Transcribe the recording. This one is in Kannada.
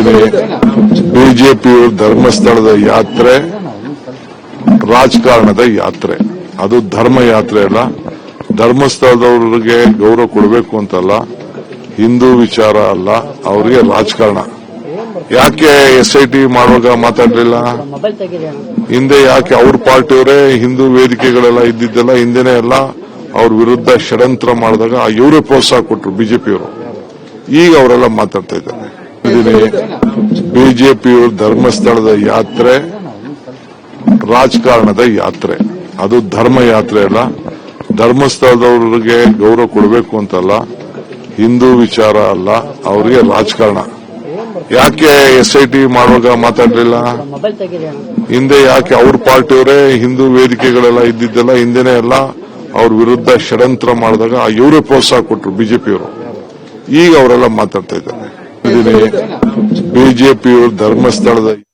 ಇದ್ದೀನಿ ಬಿಜೆಪಿಯು ಧರ್ಮಸ್ಥಳದ ಯಾತ್ರೆ, ರಾಜಕಾರಣದ ಯಾತ್ರೆ. ಅದು ಧರ್ಮ ಯಾತ್ರೆ ಅಲ್ಲ. ಧರ್ಮಸ್ಥಳದವ್ರಿಗೆ ಗೌರವ ಕೊಡಬೇಕು ಅಂತಲ್ಲ. ಹಿಂದೂ ವಿಚಾರ ಅಲ್ಲ. ಅವರಿಗೆ ರಾಜಕಾರಣ. ಯಾಕೆ ಎಸ್ ಐ ಟಿ ಮಾಡುವಾಗ ಮಾತಾಡಲಿಲ್ಲ? ಹಿಂದೆ ಯಾಕೆ ಅವ್ರ ಪಾರ್ಟಿಯವರೇ ಹಿಂದೂ ವೇದಿಕೆಗಳೆಲ್ಲ ಇದ್ದಿದ್ದೆಲ್ಲ, ಹಿಂದೆನೆ ಎಲ್ಲ ಅವ್ರ ವಿರುದ್ಧ ಷಡ್ಯಂತ್ರ ಮಾಡಿದಾಗ ಇವರೇ ಪ್ರೋತ್ಸಾಹ ಕೊಟ್ಟರು ಬಿಜೆಪಿಯವರು. ಈಗ ಅವರೆಲ್ಲ ಮಾತಾಡ್ತಾ ಇದ್ದಾರೆ. ಇದ್ದೀನಿ ಬಿಜೆಪಿಯು ಧರ್ಮಸ್ಥಳದ ಯಾತ್ರೆ, ರಾಜಕಾರಣದ ಯಾತ್ರೆ. ಅದು ಧರ್ಮ ಯಾತ್ರೆ ಅಲ್ಲ. ಧರ್ಮಸ್ಥಳದವ್ರಿಗೆ ಗೌರವ ಕೊಡಬೇಕು ಅಂತಲ್ಲ. ಹಿಂದೂ ವಿಚಾರ ಅಲ್ಲ. ಅವರಿಗೆ ರಾಜಕಾರಣ. ಯಾಕೆ ಎಸ್ ಐ ಟಿ ಮಾಡುವಾಗ ಮಾತಾಡ್ಲಿಲ್ಲ? ಹಿಂದೆ ಯಾಕೆ ಅವ್ರ ಪಾರ್ಟಿಯವರೇ ಹಿಂದೂ ವೇದಿಕೆಗಳೆಲ್ಲ ಇದ್ದಿದ್ದೆಲ್ಲ, ಹಿಂದೆನೆ ಎಲ್ಲ ಅವ್ರ ವಿರುದ್ಧ ಷಡ್ಯಂತ್ರ ಮಾಡಿದಾಗ ಇವರೇ ಪ್ರೋತ್ಸಾಹ ಕೊಟ್ಟರು ಬಿಜೆಪಿಯವರು. ಈಗ ಅವರೆಲ್ಲ ಮಾತಾಡ್ತಾ ಇದ್ದಾರೆ. ಬಿಜೆಪಿಯು ಧರ್ಮಸ್ಥಳದ